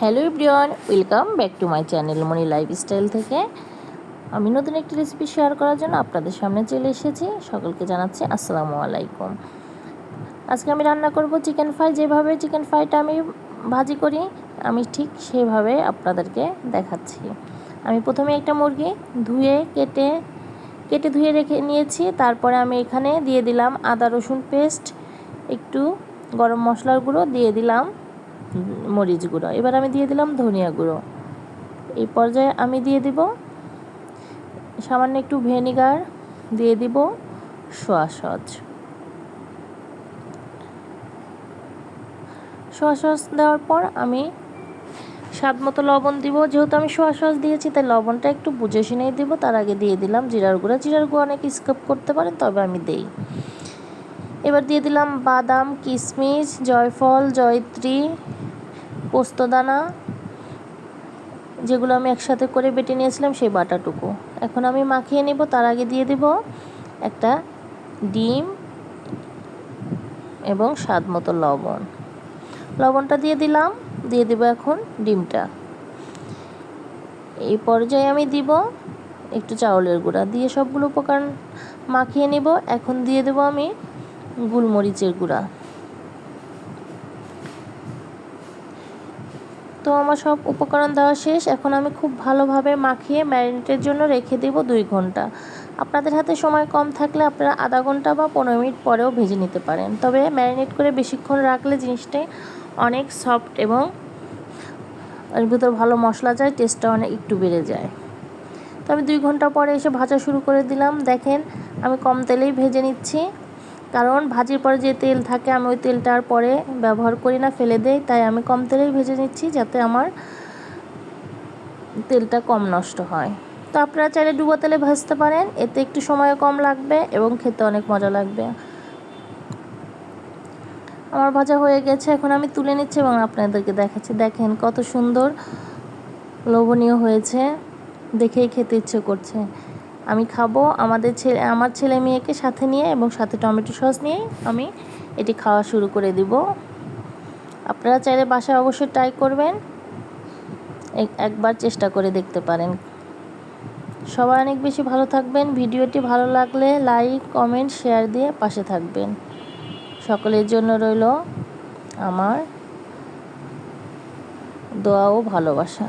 Hello everyone, welcome back to my channel Moni lifestyle থেকে। আমি নতুন একটি রেসিপি শেয়ার করার জন্য আপনাদের সামনে চলে এসেছি। সকলকে জানাচ্ছি আসসালামু আলাইকুম। আজকে আমি রান্না করব চিকেন ফ্রাই। যেভাবে চিকেন ফ্রাইটা আমি ভাজি করি, আমি ঠিক সেভাবে আপনাদেরকে দেখাচ্ছি। আমি প্রথমে একটা মুরগি ধুয়ে, কেটে কেটে ধুয়ে রেখে নিয়েছি। তারপরে আমি এখানে দিয়ে দিলাম আদা রসুন পেস্ট, একটু গরম মশলার গুঁড়ো দিয়ে দিলাম। মরিচ গুঁড়ো। এবার আমি দিয়ে দিলাম ধনিয়া গুঁড়ো। এই পর্যায়ে আমি দিয়ে দিব সামান্য একটু ভেনিগার, দিয়ে দিব সোয়া সস। সোয়া সস দেওয়ার পর আমি স্বাদ মতো লবণ দিব। যেহেতু আমি সোয়া সস দিয়েছি, তাই লবণটা একটু বুঝে শুনেই দিব। তার আগে দিয়ে দিলাম জিরার গুঁড়া। জিরার গুঁড়ো অনেক স্কিপ করতে পারেন, তবে আমি দেই। এবার দিয়ে দিলাম বাদাম কিশমিশ জয়ফল, জয়ত্রী, পোস্তদানা। যেগুলো আমি একসাথে করে বেটে নিয়েছিলাম সেই বাটাটুকু। এখন আমি মাখিয়ে নেব, তার আগে দিয়ে দেব একটা ডিম এবং স্বাদ মতো লবণ। লবণটা দিয়ে দিলাম, দিয়ে দেবো এখন ডিমটা। এই পর্যায়ে আমি দিব একটু চাউলের গুঁড়া। দিয়ে সবগুলো উপকরণ মাখিয়ে নেব। এখন দিয়ে দেবো আমি গোলমরিচের গুঁড়া। তো আমার সব উপকরণ দেওয়া শেষ। এখন আমি খুব ভালোভাবে মাখিয়ে ম্যারিনেটের জন্য রেখে দেব দুই ঘণ্টা। আপনাদের হাতে সময় কম থাকলে আপনারা আধা ঘণ্টা বা পনেরো মিনিট পরেও ভেজে নিতে পারেন। তবে ম্যারিনেট করে বেশিক্ষণ রাখলে জিনিসটাই অনেক সফট এবং এর ভিতর ভালো মশলা যায় টেস্টটা অনেক একটু বেড়ে যায়। তো আমি দুই ঘণ্টা পরে এসে ভাজা শুরু করে দিলাম। দেখেন, আমি কম তেলেই ভেজে নিচ্ছি। কারণ ভাজির পরে যে তেল থাকে আমি ওই তেলটা আর পরে ব্যবহার করি না, ফেলে দেই। তাই আমি কম তেলেই ভেজে নিচ্ছি যাতে আমার তেলটা কম নষ্ট হয়। তো আপনারা চাইলে ডুবো তেলে ভাজতে পারেন, এতে একটু সময় কম লাগবে এবং খেতে অনেক মজা লাগবে। আমার ভাজা হয়ে গেছে, এখন আমি তুলে নিচ্ছি এবং আপনাদেরকে দেখাচ্ছি। দেখেন কত সুন্দর লোভনীয় হয়েছে, দেখেই খেতে ইচ্ছে করছে। আমি খাব, আমাদের ছেলে, আমার ছেলে মেয়েকে সাথে নিয়ে এবং সাথে টমেটো সস নিয়ে আমি এটি খাওয়া শুরু করে দিব। আপনারা চাইলে বাসায় অবশ্যই ট্রাই করবেন। একবার চেষ্টা করে দেখতে পারেন। সবাই অনেক বেশি ভালো থাকবেন। ভিডিওটি ভালো লাগলে লাইক কমেন্ট শেয়ার দিয়ে পাশে থাকবেন। সকলের জন্য রইল আমার দোয়া ও ভালোবাসা।